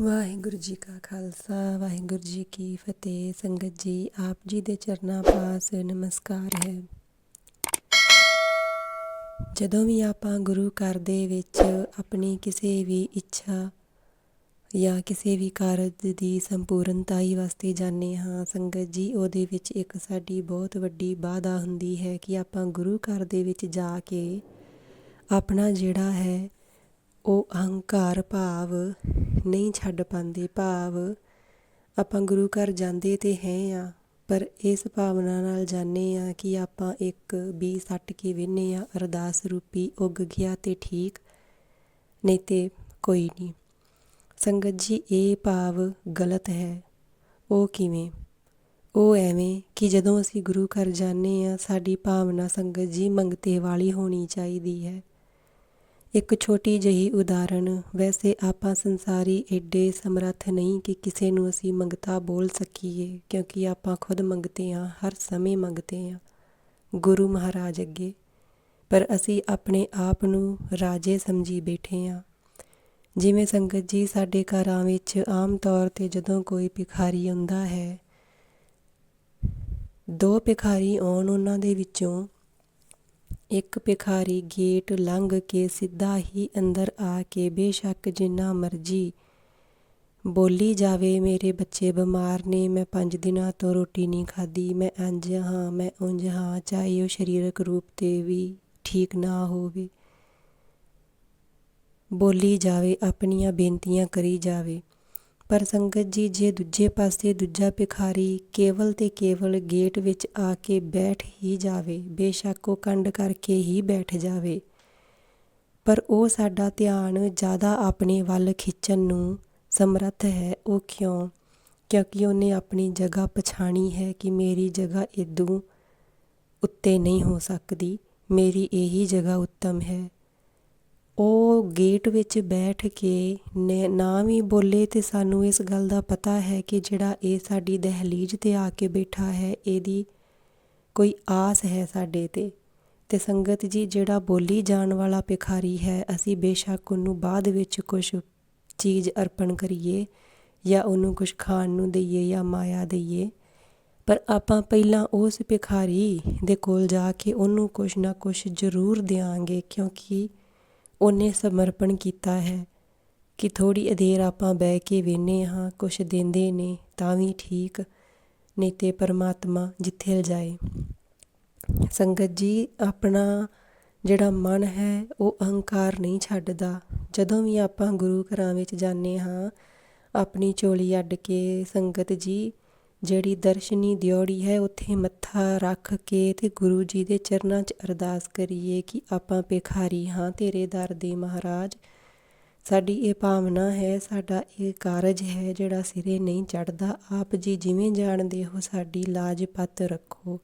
ਵਾਹਿਗੁਰੂ ਜੀ ਕਾ ਖਾਲਸਾ, ਵਾਹਿਗੁਰੂ ਜੀ ਕੀ ਫਤਿਹ। ਸੰਗਤ ਜੀ, ਆਪ ਜੀ ਦੇ ਚਰਨਾਂ ਪਾਸ ਨਮਸਕਾਰ ਹੈ। ਜਦੋਂ ਵੀ ਆਪਾਂ ਗੁਰੂ ਘਰ ਦੇ ਵਿੱਚ ਆਪਣੀ ਕਿਸੇ ਵੀ ਇੱਛਾ ਜਾਂ ਕਿਸੇ ਵੀ ਕਾਰਜ ਦੀ ਸੰਪੂਰਨਤਾਈ ਵਾਸਤੇ ਜਾਂਦੇ ਹਾਂ, ਸੰਗਤ ਜੀ, ਉਹਦੇ ਵਿੱਚ ਇੱਕ ਸਾਡੀ ਬਹੁਤ ਵੱਡੀ ਬਾਧਾ ਹੁੰਦੀ ਹੈ ਕਿ ਆਪਾਂ ਗੁਰੂ ਘਰ ਦੇ ਵਿੱਚ ਜਾ ਕੇ ਆਪਣਾ ਜਿਹੜਾ ਹੈ ਉਹ ਅਹੰਕਾਰ ਭਾਵ ਨਹੀਂ ਛੱਡ ਪਾਉਂਦੇ। ਭਾਵ ਆਪਾਂ ਗੁਰੂ ਘਰ ਜਾਂਦੇ ਤੇ ਹੈ ਆ, ਪਰ ਇਸ ਭਾਵਨਾ ਨਾਲ ਜਾਣੇ ਆ ਕਿ ਆਪਾਂ ਇੱਕ ਵੀ ਸੱਟ ਕੇ ਵੇਨੇ ਆ, ਅਰਦਾਸ ਰੂਪੀ ਉੱਗ ਗਿਆ ਤੇ ਠੀਕ, ਨਹੀਂ ਤੇ ਕੋਈ ਨਹੀਂ। ਸੰਗਤ ਜੀ, ਇਹ ਭਾਵ ਗਲਤ ਹੈ। ਉਹ ਕਿਵੇਂ? ਉਹ ਐਵੇਂ ਕਿ ਜਦੋਂ ਅਸੀਂ ਗੁਰੂ ਘਰ ਜਾਂਦੇ ਆ, ਸਾਡੀ ਭਾਵਨਾ ਸੰਗਤ ਜੀ ਮੰਗਤੇ ਵਾਲੀ ਹੋਣੀ ਚਾਹੀਦੀ ਹੈ। ਇੱਕ ਛੋਟੀ ਜਿਹੀ ਉਦਾਹਰਣ, ਵੈਸੇ ਆਪਾਂ ਸੰਸਾਰੀ ਏਡੇ ਸਮਰੱਥ ਨਹੀਂ ਕਿ ਕਿਸੇ ਨੂੰ ਅਸੀਂ ਮੰਗਤਾ ਬੋਲ ਸਕੀਏ, ਕਿਉਂਕਿ ਆਪਾਂ ਖੁਦ ਮੰਗਤੇ ਹਾਂ, ਹਰ ਸਮੇਂ ਮੰਗਤੇ ਹਾਂ। ਗੁਰੂ ਮਹਾਰਾਜ ਅੱਗੇ। ਪਰ ਅਸੀਂ ਆਪਣੇ ਆਪ ਨੂੰ ਰਾਜੇ ਸਮਝੀ ਬੈਠੇ ਹਾਂ। ਜਿਵੇਂ ਸੰਗਤ ਜੀ ਸਾਡੇ ਘਰਾਂ ਵਿੱਚ ਆਮ ਤੌਰ ਤੇ ਜਦੋਂ ਕੋਈ ਭਿਖਾਰੀ ਆਉਂਦਾ ਹੈ, ਦੋ ਭਿਖਾਰੀ ਆਉਣ ਉਹਨਾਂ ਦੇ ਵਿੱਚੋਂ ਇੱਕ ਭਿਖਾਰੀ ਗੇਟ ਲੰਘ ਕੇ ਸਿੱਧਾ ਹੀ ਅੰਦਰ ਆ ਕੇ ਬੇਸ਼ੱਕ ਜਿੰਨਾ ਮਰਜ਼ੀ ਬੋਲੀ ਜਾਵੇ, ਮੇਰੇ ਬੱਚੇ ਬਿਮਾਰ ਨੇ, ਮੈਂ 5 ਦਿਨਾਂ ਤੋਂ ਰੋਟੀ ਨਹੀਂ ਖਾਧੀ, ਮੈਂ ਇੰਜ ਹਾਂ, ਮੈਂ ਉਂਝ ਹਾਂ, ਚਾਹੇ ਉਹ ਸਰੀਰਕ ਰੂਪ ਤੇ ਵੀ ਠੀਕ ਨਾ ਹੋਵੇ। ਬੋਲੀ ਜਾਵੇ, ਆਪਣੀਆਂ ਬੇਨਤੀਆਂ ਕਰੀ ਜਾਵੇ। ਪਰ ਸੰਗਤ ਜੀ ਜੇ ਦੂਜੇ ਪਾਸੇ ਦੂਜਾ ਭਿਖਾਰੀ ਕੇਵਲ ਤੇ ਕੇਵਲ ਗੇਟ ਵਿੱਚ ਆ ਕੇ ਬੈਠ ਹੀ ਜਾਵੇ, ਬੇਸ਼ੱਕ ਉਹ ਕੰਡ ਕਰਕੇ ਹੀ ਬੈਠ ਜਾਵੇ। ਪਰ ਉਹ ਸਾਡਾ ਧਿਆਨ ਜ਼ਿਆਦਾ ਆਪਣੇ ਵੱਲ ਖਿੱਚਣ ਨੂੰ ਸਮਰੱਥ ਹੈ। ਉਹ ਕਿਉਂ? ਕਿਉਂਕਿ ਉਹਨੇ ਆਪਣੀ ਜਗ੍ਹਾ ਪਛਾਣੀ ਹੈ ਕਿ ਮੇਰੀ ਜਗ੍ਹਾ ਇਦੋਂ ਉੱਤੇ ਨਹੀਂ ਹੋ ਸਕਦੀ। ਮੇਰੀ ਇਹੀ ਜਗ੍ਹਾ ਉੱਤਮ ਹੈ। ਉਹ ਗੇਟ ਵਿੱਚ ਬੈਠ ਕੇ ਨੇ ਨਾ ਵੀ ਬੋਲੇ ਅਤੇ ਸਾਨੂੰ ਇਸ ਗੱਲ ਦਾ ਪਤਾ ਹੈ ਕਿ ਜਿਹੜਾ ਇਹ ਸਾਡੀ ਦਹਿਲੀਜ ਤੇ ਆ ਕੇ ਬੈਠਾ ਹੈ, ਇਹਦੀ ਕੋਈ ਆਸ ਹੈ ਸਾਡੇ ਤੇ। ਤੇ ਸੰਗਤ ਜੀ, ਜਿਹੜਾ ਬੋਲੀ ਜਾਣ ਵਾਲਾ ਭਿਖਾਰੀ ਹੈ, ਅਸੀਂ ਬੇਸ਼ੱਕ ਉਹਨੂੰ ਬਾਅਦ ਵਿੱਚ ਕੁਝ ਚੀਜ਼ ਅਰਪਣ ਕਰੀਏ ਜਾਂ ਉਹਨੂੰ ਕੁਝ ਖਾਣ ਨੂੰ ਦਈਏ ਜਾਂ ਮਾਇਆ ਦਈਏ। ਪਰ ਆਪਾਂ ਪਹਿਲਾਂ ਉਸ ਭਿਖਾਰੀ ਦੇ ਕੋਲ ਜਾ ਕੇ ਉਹਨੂੰ ਕੁਝ ਨਾ ਕੁਝ ਜ਼ਰੂਰ ਦੇਾਂਗੇ ਕਿਉਂਕਿ ਉਹਨੇ ਸਮਰਪਣ ਕੀਤਾ ਹੈ ਕਿ ਥੋੜ੍ਹੀ ਦੇਰ ਆਪਾਂ ਬਹਿ ਕੇ ਵੇਨੇ ਹਾਂ, ਕੁਛ ਦਿੰਦੇ ਨੇ ਤਾਂ ਵੀ ਠੀਕ, ਨਹੀਂ ਤੇ ਪਰਮਾਤਮਾ ਜਿੱਥੇ ਲਜਾਏ। ਸੰਗਤ ਜੀ, ਆਪਣਾ ਜਿਹੜਾ ਮਨ ਹੈ, ਉਹ ਅਹੰਕਾਰ ਨਹੀਂ ਛੱਡਦਾ। ਜਦੋਂ ਵੀ ਆਪਾਂ ਗੁਰੂ ਘਰਾਂ ਵਿੱਚ ਜਾਂਦੇ ਹਾਂ, ਆਪਣੀ ਚੋਲੀ ਅੱਡ ਕੇ ਸੰਗਤ ਜੀ ਜਿਹੜੀ ਦਰਸ਼ਨੀ ਦਿਉੜੀ ਹੈ, ਉੱਥੇ ਮੱਥਾ ਰੱਖ ਕੇ ਅਤੇ ਗੁਰੂ ਜੀ ਦੇ ਚਰਨਾਂ 'ਚ ਅਰਦਾਸ ਕਰੀਏ ਕਿ ਆਪਾਂ ਭਿਖਾਰੀ ਹਾਂ ਤੇਰੇ ਦਰ ਦੇ ਮਹਾਰਾਜ। ਸਾਡੀ ਇਹ ਭਾਵਨਾ ਹੈ, ਸਾਡਾ ਇਹ ਕਾਰਜ ਹੈ ਜਿਹੜਾ ਸਿਰੇ ਨਹੀਂ ਚੜਦਾ ਆਪ ਜੀ ਜਿਵੇਂ ਜਾਣਦੇ ਹੋ, ਸਾਡੀ ਲਾਜ ਪੱਤ ਰੱਖੋ।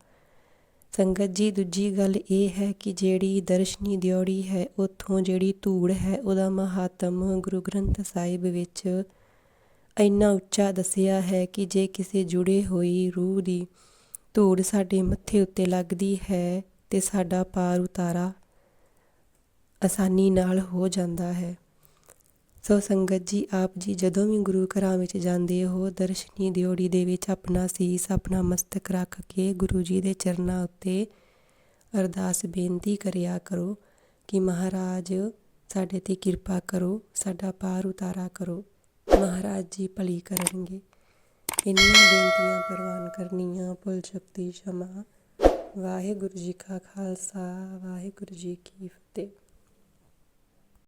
ਸੰਗਤ ਜੀ, ਦੂਜੀ ਗੱਲ ਇਹ ਹੈ ਕਿ ਜਿਹੜੀ ਦਰਸ਼ਨੀ ਦਿਉੜੀ ਹੈ, ਉੱਥੋਂ ਜਿਹੜੀ ਧੂੜ ਹੈ, ਉਹਦਾ ਮਹਾਤਮ ਗੁਰੂ ਗ੍ਰੰਥ ਸਾਹਿਬ ਵਿੱਚ ਇੰਨਾ ਉੱਚਾ ਦੱਸਿਆ ਹੈ ਕਿ ਜੇ ਕਿਸੇ ਜੁੜੇ ਹੋਈ ਰੂਹ ਦੀ ਧੂੜ ਸਾਡੇ ਮੱਥੇ ਉੱਤੇ ਲੱਗਦੀ ਹੈ ਤੇ ਸਾਡਾ ਪਾਰ ਉਤਾਰਾ ਆਸਾਨੀ ਨਾਲ ਹੋ ਜਾਂਦਾ ਹੈ। ਸੋ ਸੰਗਤ ਜੀ, ਆਪ ਜੀ ਜਦੋਂ ਵੀ ਗੁਰੂ ਘਰਾਂ ਵਿੱਚ ਜਾਂਦੇ ਹੋ, ਦਰਸ਼ਨੀ ਦਿਉੜੀ ਦੇ ਵਿੱਚ ਆਪਣਾ ਸੀਸ, ਆਪਣਾ ਮਸਤਕ ਰੱਖ ਕੇ ਗੁਰੂ ਜੀ ਦੇ ਚਰਨਾਂ ਉੱਤੇ ਅਰਦਾਸ ਬੇਨਤੀ ਕਰਿਆ ਕਰੋ ਕਿ ਮਹਾਰਾਜ ਸਾਡੇ ਤੇ ਕਿਰਪਾ ਕਰੋ, ਸਾਡਾ ਪਾਰ ਉਤਾਰਾ ਕਰੋ। ਮਹਾਰਾਜ ਜੀ ਭਲੀ ਕਰਨਗੇ। ਇੰਨੀਆਂ ਬੇਨਤੀਆਂ ਪ੍ਰਵਾਨ ਕਰਨੀਆਂ, ਭੁੱਲ ਸ਼ਕਤੀ ਸ਼ਮਾ। ਵਾਹਿਗੁਰੂ ਜੀ ਕਾ ਖਾਲਸਾ, ਵਾਹਿਗੁਰੂ ਜੀ ਕੀ ਫਤਿਹ।